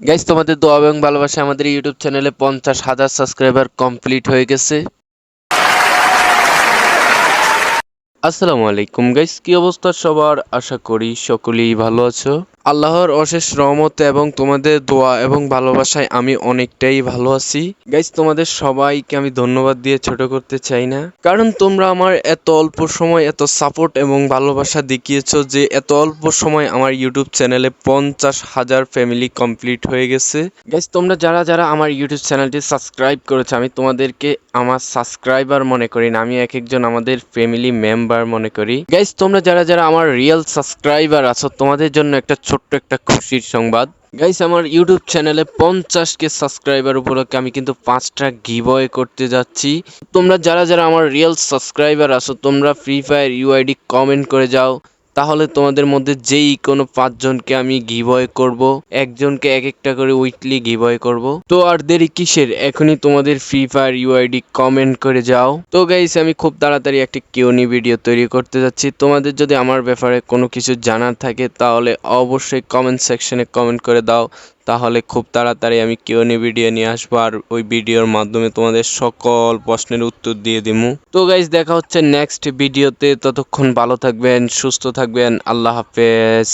Guys তোমাদের দোয়া এবং ভালোবাসা আমাদের ইউটিউব চ্যানেলে পঞ্চাশ হাজার সাবস্ক্রাইবার কমপ্লিট হয়ে গেছে। আসসালামু আলাইকুম গাইস কি অবস্থা সবার? আশা করি সকলেই ভালো আছো। আল্লাহর অশেষ রহমত এবং তোমাদের দোয়া এবং ভালোবাসায় আমি অনেকটাই ভালো আছি। গাইস তোমাদের সবাইকে আমি ধন্যবাদ দিয়ে ছোট করতে চাই না। কারণ তোমরা আমার এত অল্প সময়, এত সাপোর্ট এবং ভালোবাসা দেখিয়েছো যে এত অল্প সময় আমার ইউটিউব চ্যানেলে পঞ্চাশ হাজার ফ্যামিলি কমপ্লিট হয়ে গেছে। গাইস তোমরা যারা যারা আমার ইউটিউব চ্যানেলটি সাবস্ক্রাইব করেছ, আমি তোমাদেরকে আমার সাবস্ক্রাইবার মনে করি না, আমি এক একজন আমাদের ফ্যামিলি মেম্বার মনে করি। গাইস তোমরা যারা যারা আমার রিয়েল সাবস্ক্রাইবার আছো, তোমাদের জন্য একটা ছোট্ট একটা খুশির সংবাদ। গাইস আমার ইউটিউব চ্যানেলে পঞ্চাশকে সাবস্ক্রাইবার উপলক্ষে আমি কিন্তু পাঁচটা গিবয় করতে যাচ্ছি। তোমরা যারা যারা আমার রিয়েল সাবস্ক্রাইবার আসো তোমরা ফ্রি ফায়ার ইউআইডি কমেন্ট করে যাও। তাহলে তোমাদের মধ্যে যেই কোনো পাঁচজনকে আমি গিভয় করব, একজনকে এক একটা করে উইকলি গিভয় করব। তো আর দেরি কিসের? এখনই তোমাদের ফ্রি ফায়ার ইউআইডি কমেন্ট করে যাও। তো গাইস আমি খুব তাড়াতাড়ি একটি কিউনি ভিডিও তৈরি করতে যাচ্ছি। তোমাদের যদি আমার ব্যাপারে কোনো কিছু জানার থাকে, তাহলে অবশ্যই কমেন্ট সেকশনে কমেন্ট করে দাও। তাহলে খুব তাড়াতাড়ি আমি কিউনি ভিডিও নিয়ে আসব আর ওই ভিডিওর মাধ্যমে তোমাদের সকল প্রশ্নের উত্তর দিয়ে দিমু। তো গাইজ দেখা হচ্ছে নেক্সট ভিডিওতে ততক্ষণ ভালো থাকবেন, সুস্থ থাকবেন। আল্লাহ হাফেজ।